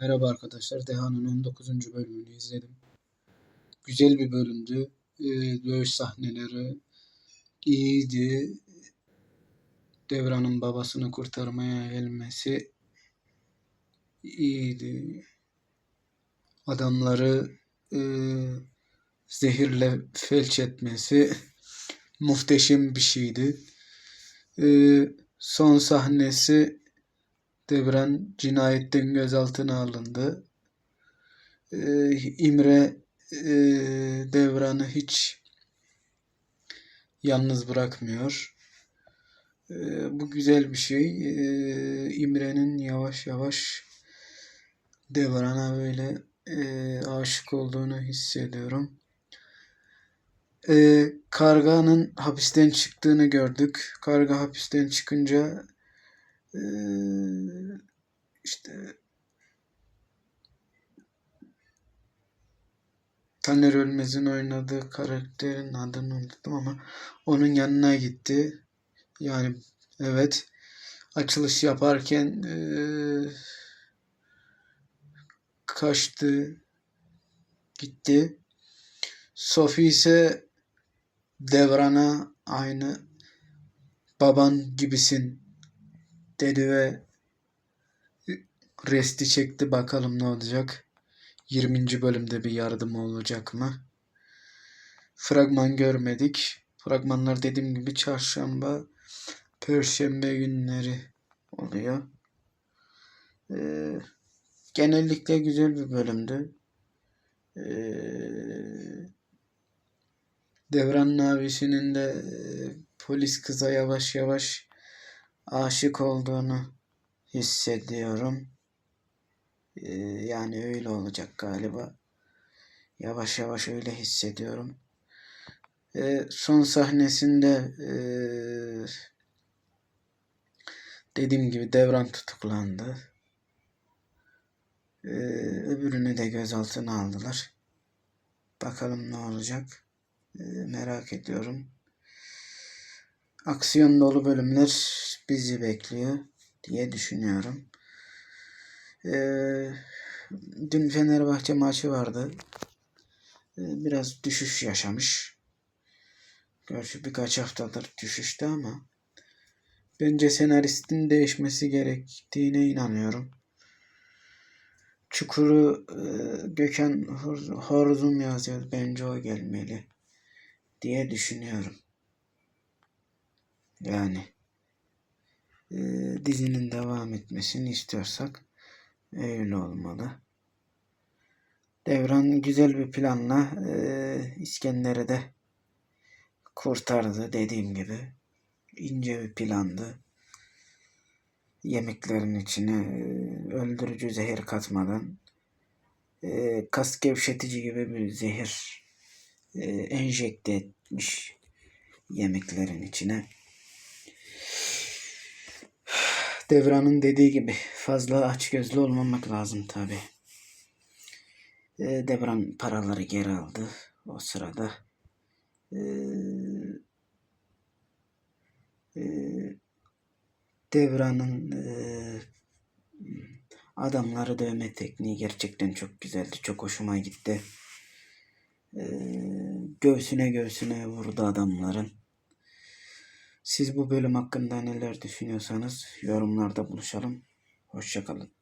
Merhaba arkadaşlar. Deha'nın 19. bölümünü izledim. Güzel bir bölümdü. Ee, dövüş sahneleri iyiydi. Devran'ın babasını kurtarmaya gelmesi iyiydi. Adamları e, zehirle felç etmesi muhteşem bir şeydi. E, son sahnesi Devran cinayetten gözaltına alındı. Ee, İmre e, Devran'ı hiç yalnız bırakmıyor. Ee, bu güzel bir şey. Ee, İmre'nin yavaş yavaş Devran'a böyle e, aşık olduğunu hissediyorum. Ee, Karga'nın hapisten çıktığını gördük. Karga hapisten çıkınca ee, işte Taner Ölmez'in oynadığı karakterin adını unuttum ama onun yanına gitti. Yani evet açılış yaparken ee, kaçtı gitti. Sophie ise Devran'a aynı baban gibisin dedi ve resti çekti. Bakalım ne olacak. 20. bölümde bir yardım olacak mı? Fragman görmedik. Fragmanlar dediğim gibi çarşamba, perşembe günleri oluyor. Ee, genellikle güzel bir bölümdü. Ee, Devran abisinin de e, polis kıza yavaş yavaş aşık olduğunu hissediyorum. Ee, yani öyle olacak galiba. Yavaş yavaş öyle hissediyorum. Ee, son sahnesinde ee, dediğim gibi Devran tutuklandı. Ee, öbürünü de gözaltına aldılar. Bakalım ne olacak. Ee, merak ediyorum aksiyon dolu bölümler bizi bekliyor diye düşünüyorum. Ee, dün Fenerbahçe maçı vardı. Ee, biraz düşüş yaşamış. Gerçi birkaç haftadır düşüşte ama bence senaristin değişmesi gerektiğine inanıyorum. Çukuru e, Gökhan Horzum yazıyor. Bence o gelmeli diye düşünüyorum. Yani e, dizinin devam etmesini istiyorsak öyle olmalı. Devran güzel bir planla e, İskender'i de kurtardı dediğim gibi. ince bir plandı. Yemeklerin içine e, öldürücü zehir katmadan e, kas gevşetici gibi bir zehir e, enjekte etmiş yemeklerin içine. Devran'ın dediği gibi fazla açgözlü olmamak lazım tabi. E, Devran paraları geri aldı o sırada. E, e, Devran'ın adamları dövme tekniği gerçekten çok güzeldi. Çok hoşuma gitti. Göğsüne göğsüne vurdu adamların. Siz bu bölüm hakkında neler düşünüyorsanız yorumlarda buluşalım. Hoşçakalın.